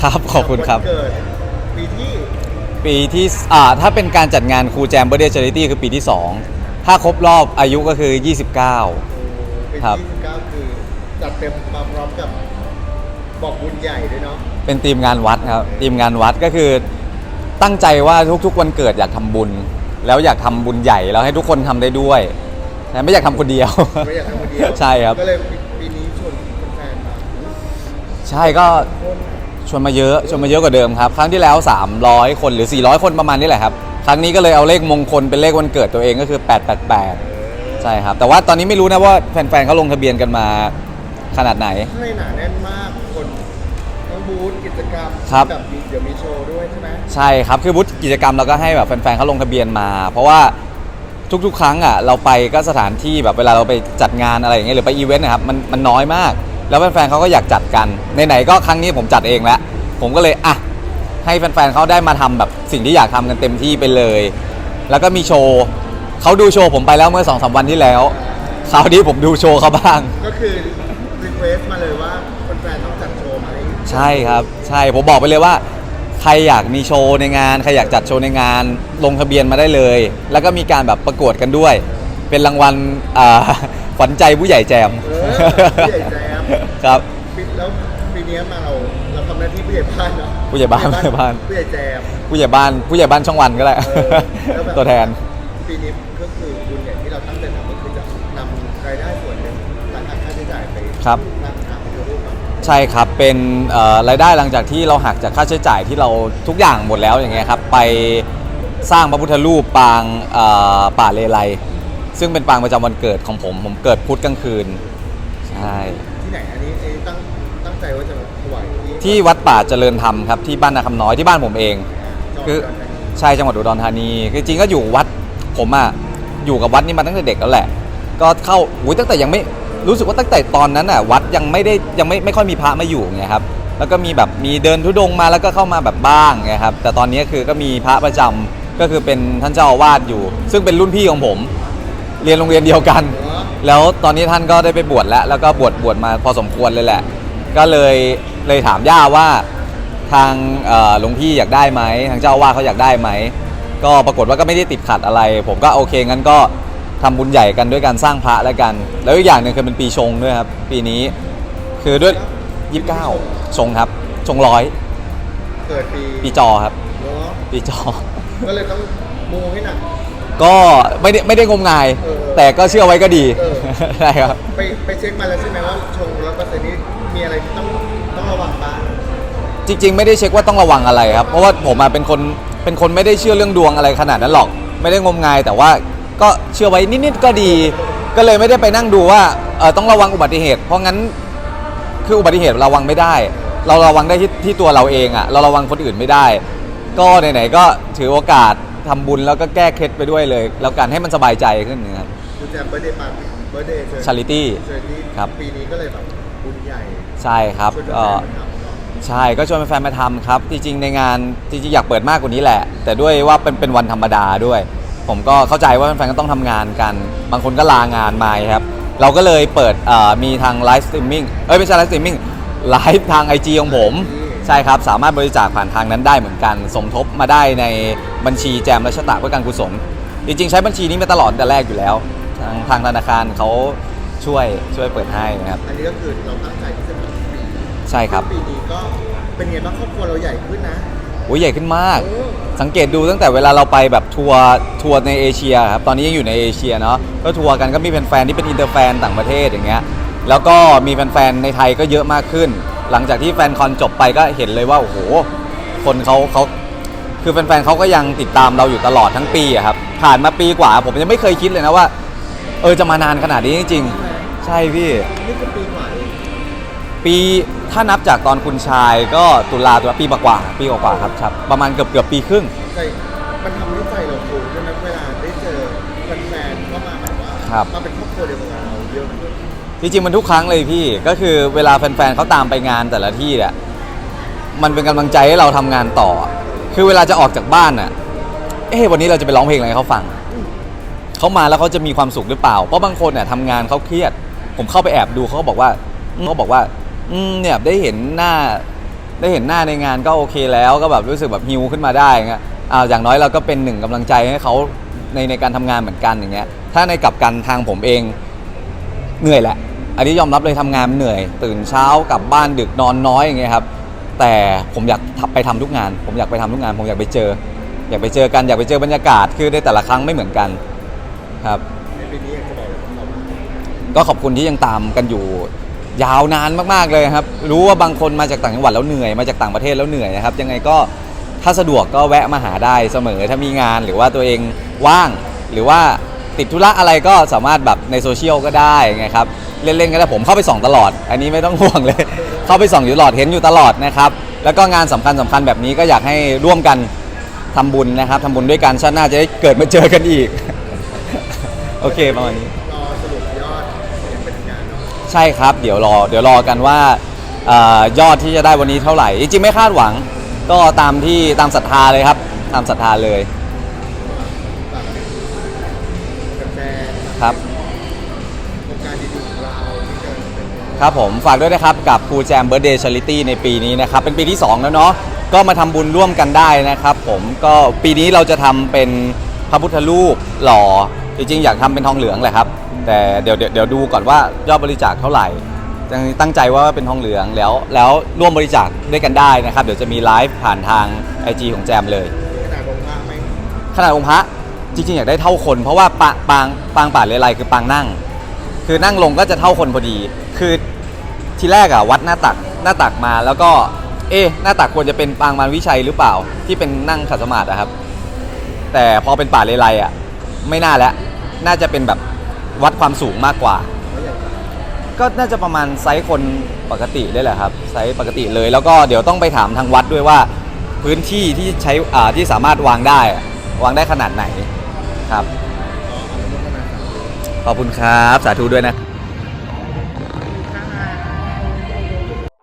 ครับขอบคุณครับ วันเกิดปีที่ปีที่อ่าถ้าเป็นการจัดงานครูแจมเบอร์เดย์ชาริตี้คือปีที่ 2 ถ้าครบรอบอายุก็คือ 29 ปีครับ ที่29คือจัดเต็มมาพร้อมกับบอกบุญใหญ่ด้วยเนาะเป็นทีมงานวัดครับทีมงานวัดก็คือตั้งใจว่าทุกๆวันเกิดอยากทำบุญ แล้วอยากทำบุญใหญ่แล้วให้ทุกคนทำได้ด้วยแต่ไม่อยากทำคนเดียว ไม่อยากทำคนเดียว ใช่ครับ ก็เลยปีนี้ชวนแฟนๆมาใช่ก็ ชวนมาเยอะชวนมาเยอะกว่าเดิมครับ ครั้งที่แล้ว 300 คนหรือ 400 คนประมาณนี้แหละครับ ครั้งนี้ก็เลยเอาเลขมงคลเป็นเลขวันเกิดตัวเองก็คือ 888 ใช่ครับ แต่ว่าตอนนี้ไม่รู้นะว่าแฟนๆเขาลงทะเบียนกันมาขนาดไหนข้างในหนาแน่นมากคนทั้งบูธกิจกรรมครับ แบบมีเดี๋ยวมีโชว์ด้วยใช่ไหมใช่ครับ คือบุธกิจกรรมเราก็ให้แบบแฟนๆเขาลงทะเบียนมา เพราะว่าทุกๆ ครั้งอะเราไปก็สถานที่แบบเวลาเราไปจัดงานอะไรอย่างเงี้ยหรือไปอีเวนต์นะครับมันมันน้อยมาก แล้วแฟนๆเขาก็อยากจัดกันไหนๆก็ครั้งนี้ผมจัดเองแล้วผมก็เลยอะให้แฟนๆเขาได้มาทำแบบสิ่งที่อยากทำกันเต็มที่ไปเลย แล้วก็มีโชว์เขาดูโชว์ผมไปแล้วเมื่อสองสามวันที่แล้วคราวนี้ผมดูโชว์เขาบ้าง ก็คือรีเควสมาเลยว่าแฟนๆต้องจัดโชว์มาให้ใช่ครับใช่ผมบอกไปเลยว่าใครอยากมีโชว์ในงานใครอยากจัดโชว์ในงานลงทะเบียนมาได้เลย แล้วก็มีการแบบประกวดกันด้วย เป็นรางวัลอ่าขวัญใจผู้ใหญ่แจมเออผู้ใหญ่แจม ครับ ปีแล้วปีนี้มาเราเราทำหน้าที่ผู้ใหญ่บ้านเนาะผู้ใหญ่บ้านผู้ใหญ่บ้าน ผู้ใหญ่แจม ผู้ใหญ่บ้านผู้ใหญ่บ้านช่องวันก็ได้ เออแล้วบบตัวแทน ปีนี้ก็คือบุญใหญ่ที่เราตั้งใจทำก็คือจะนำรายได้ส่วนหนึ่งหลังหักค่าใช้จ่ายไปครับ นำทางไปรูปเนาะใช่ครับ เป็นเอ่อรายได้หลังจากที่เราหักจากค่าใช้จ่ายที่เราทุกอย่างหมดแล้วอย่างเงี้ยครับ ไปสร้างพระพุทธรูปปางเอ่อป่าเลไลซึ่งเป็นปางประจำวันเกิดของผม ผมเกิดพุธกลางคืน ใช่ ที่ไหนอันนี้อันนี้ตั้งตั้งใจว่าจะมาถวายที่ที่วัดป่าเจริญธรรมครับที่บ้านนาคำน้อยที่บ้านผมเองจังหวัดคืออุดรธานีใช่จังหวัดอุดรธานีคือจริงก็อยู่วัดผมอะอยู่กับวัดนี้มาตั้งแต่เด็กแล้วแหละ ก็เข้าอุ้ยตั้งแต่ยังไม่รู้สึกว่าตั้งแต่ตอนนั้นอะวัดยังไม่ได้ยังไม่ไม่ค่อยมีพระมาอยู่ไงครับแล้วก็มีแบบมีเดินทุดงค์มาแล้วก็เข้ามาแบบบ้างไงครับแต่ตอนนี้คือก็มีพระประจำก็คือเป็นท่านเจ้าอาวาสอยู่ ซึ่งเป็นรุ่นพี่ของผม เรียนโรงเรียนเดียวกันเหรอ แล้วตอนนี้ท่านก็ได้ไปบวชแล้ว แล้วก็บวชบวชมาพอสมควรเลยแหละ ก็เลยเลยถามย่าว่าทางเอ่อหลวงพี่อยากได้ไหมทางเจ้าอาว่าสเขาอยากได้ไหมก็ปรากฏว่าก็ไม่ได้ติดขัดอะไร ผมก็โอเคงั้นก็ทำบุญใหญ่กันด้วยการสร้างพระแล้วกัน แล้วอีกอย่างหนึ่งคือเป็นปีชงด้วยครับ ปีนี้คือด้วยยี่สิบเก้าชงครับ ชงร้อยเกิดปีปีจอครับเนาะปีจอก็เลยต้องมูให้หนักก็ไม่ได้ไม่ได้งมงายเออแต่ก็เชื่อไว้ก็ดี เออ ใช่ครับ ไปไปเช็คมาแล้วใช่ไหมว่าชงร้อยเปอร์เซ็นต์นี้มีอะไรที่ต้องต้องระวังบ้างจริง ๆ ไม่ได้เช็คว่าต้องระวังอะไรครับ เพราะว่าผมอะเป็นคนเป็นคนไม่ได้เชื่อเรื่องดวงอะไรขนาดนั้นหรอก ไม่ได้งมงายแต่ว่าก็เชื่อไว้นิดๆก็ดี ก็เลยไม่ได้ไปนั่งดูว่าเออต้องระวังอุบัติเหตุ เพราะงั้นคืออุบัติเหตุเราระวังไม่ได้ เราระวังได้ที่ที่ตัวเราเองอะเราระวังคนอื่นไม่ได้ ก็ไหนๆก็ถือโอกาสทำบุญแล้วก็แก้เคล็ดไปด้วยเลย แล้วกันให้มันสบายใจขึ้นนะครับ คุณแจมเบอร์เดย์ปาร์ตี้ เบอร์เดย์ Charity เชอรี่ครับปีนี้ก็เลยแบบบุญใหญ่ใช่ครับชวนก็แฟนๆมาทำเนาะใช่ก็ชวนแฟนๆมาทำครับจริงๆในงานจริงๆอยากเปิดมากกว่านี้แหละ แต่ด้วยว่าเป็นเป็นวันธรรมดาด้วย ผมก็เข้าใจว่าแฟนๆก็ต้องทำงานกัน บางคนก็ลางานมาครับ เราก็เลยเปิดเอ่อมีทางไลฟ์สตรีมมิ่งเอ้ยไม่ใช่ไลฟ์สตรีมมิ่งไลฟ์ทาง IG ของผมใช่ครับ สามารถบริจาคผ่านทางนั้นได้เหมือนกัน สมทบมาได้ในบัญชีแจมและชะตาเพื่อการกุศลจริงๆ ใช้บัญชีนี้มาตลอดแต่แรกอยู่แล้ว ทางทางธนาคารเขาช่วยช่วยเปิดให้นะครับอันนี้ก็คือเราตั้งใจที่จะทำปีใช่ครับปีนี้ก็เป็นไงบ้างครอบครัวเราใหญ่ขึ้นนะ โอ้ยใหญ่ขึ้นมากเออสังเกตดูตั้งแต่เวลาเราไปแบบทัวร์ทัวร์ในเอเชียครับตอนนี้ยังอยู่ในเอเชียเนาะก็ทัวร์กันก็มีแฟนๆที่เป็นอินเตอร์แฟนต่างประเทศอย่างเงี้ยแล้วก็มีแฟนๆในไทยก็เยอะมากขึ้น หลังจากที่แฟนคอนจบไปก็เห็นเลยว่าโอ้โหคนเขาเขาคือแฟนๆเขาก็ยังติดตามเราอยู่ตลอดทั้งปีอะครับผ่านมาปีกว่า ผมยังไม่เคยคิดเลยนะว่า เออจะมานานขนาดนี้จริงๆ ใช่พี่ นี่คือปีกว่าเองปีถ้านับจากตอนคุณชายก็ตุลาตุลาปีกว่าๆปีกว่าๆครับครับ ประมาณเกือบเกือบๆปีครึ่งใจมันทำให้ใจเราฟูใช่ไหมเวลาได้เจอแฟนๆเข้ามาแบบว่าครับ มาเป็นครอบครัวเดียวกับเราเยอะขึ้นจริงๆมันทุกครั้งเลยพี่ก็คือเวลาแฟนๆเขาตามไปงานแต่ละที่เนี่ยมันเป็นกำลังใจให้เราทำงานต่อ คือเวลาจะออกจากบ้านอะ เอ๊ะวันนี้เราจะไปร้องเพลงอะไรให้เขาฟัง เขามาแล้วเขาจะมีความสุขหรือเปล่า เพราะบางคนเนี่ยทำงานเขาเครียด ผมเข้าไปแอบดูเขาก็บอกว่าเขาบอกว่าอืมเนี่ยได้เห็นหน้า ได้เห็นหน้าในงานก็โอเคแล้วก็แบบรู้สึกแบบฮิวขึ้นมาได้เงี้ยอ้าอย่างน้อยเราก็เป็นหนึ่งกำลังใจให้เขาในในการทำงานเหมือนกันอย่างเงี้ย ถ้าในกลับกันทางผมเองเหนื่อยแหละ อันนี้ยอมรับเลยทำงานเหนื่อย ตื่นเช้ากลับบ้านดึกนอนน้อยอย่างเงี้ยครับ แต่ผมอยากไปทำทุกงาน ผมอยากไปทำทุกงาน ผมอยากไปเจอ อยากไปเจอกันอยากไปเจอบรรยากาศคือในแต่ละครั้งไม่เหมือนกัน ครับ ในปีนี้อยากจะบอกอะไรกับเขาบ้างก็ขอบคุณที่ยังตามกันอยู่ ยาวนานมากๆเลยครับ รู้ว่าบางคนมาจากต่างจังหวัดแล้วเหนื่อยมาจากต่างประเทศแล้วเหนื่อยนะครับ ยังไงก็ถ้าสะดวกก็แวะมาหาได้เสมอถ้ามีงานหรือว่าตัวเองว่าง หรือว่าติดธุระอะไรก็สามารถแบบในโซเชียลก็ได้ไงครับเล่นๆก็ได้ผมเข้าไปส่องตลอด อันนี้ไม่ต้องห่วงเลย เข้าไปส่องอยู่ตลอดเห็นอยู่ตลอดนะครับแล้วก็งานสำคัญสำคัญแบบนี้ก็อยากให้ร่วมกันทำบุญนะครับทำบุญด้วยกันชาติหน้าจะได้เกิดมาเจอกันอีก โอเคประมาณนี้ รอสรุปยอดอย่างเป็นทางการเนาะใช่ครับ เดี๋ยวรอ เดี๋ยวรอกันว่าเออยอดที่จะได้วันนี้เท่าไหร่ จริงๆไม่คาดหวัง ก็ตามที่ตามศรัทธาเลยครับ ตามศรัทธาเลยแบบแฟนๆครับโครงการดีๆของเราที่เกิดขึ้นครับผมฝากด้วยนะครับกับครูแจมเบ r ร์ d เดย์ช a ริตี้ในปีนี้นะครับ เป็นปีที่ 2 แล้วเนาะก็มาทำบุญร่วมกันได้นะครับผมก็ปีนี้เราจะทำเป็นพระพุทธรูปหล่อ จริงๆ อยากทำเป็นทองเหลืองแหละครับ แต่เดี๋ยวเดี๋ยวเดี๋ยวดูก่อนว่ายอดบริจาคเท่าไหร่ยังตั้งใจว่าเป็นทองเหลืองแล้วแล้วร่วมบริจาคด้วยกันได้นะครับ เดี๋ยวจะมีไลฟ์ผ่านทาง IG ของแจมเลย ขนาดองค์พระไหมขนาดองค์พระจริงๆ อยากได้เท่าคน เพราะว่าปางปางปางป่าเลไลคือปางนั่ง คือนั่งลงก็จะเท่าคนพอดี คือทีแรกอะวัดหน้าตักหน้าตักมาแล้วก็เอ๊ะหน้าตักควรจะเป็นปางมารวิชัยหรือเปล่าที่เป็นนั่งขัดสมาธิอะครับ แต่พอเป็นป่าเลไลอะไม่น่าแล้ว น่าจะเป็นแบบวัดความสูงมากกว่า ก็น่าจะประมาณไซส์คนปกติได้แหละครับไซส์ปกติเลย แล้วก็เดี๋ยวต้องไปถามทางวัดด้วยว่า พื้นที่ที่ใช้อ่าที่สามารถวางได้อะวางได้ขนาดไหนครับขออนุโมทนาสาธุขอบคุณครับ สาธุด้วยนะ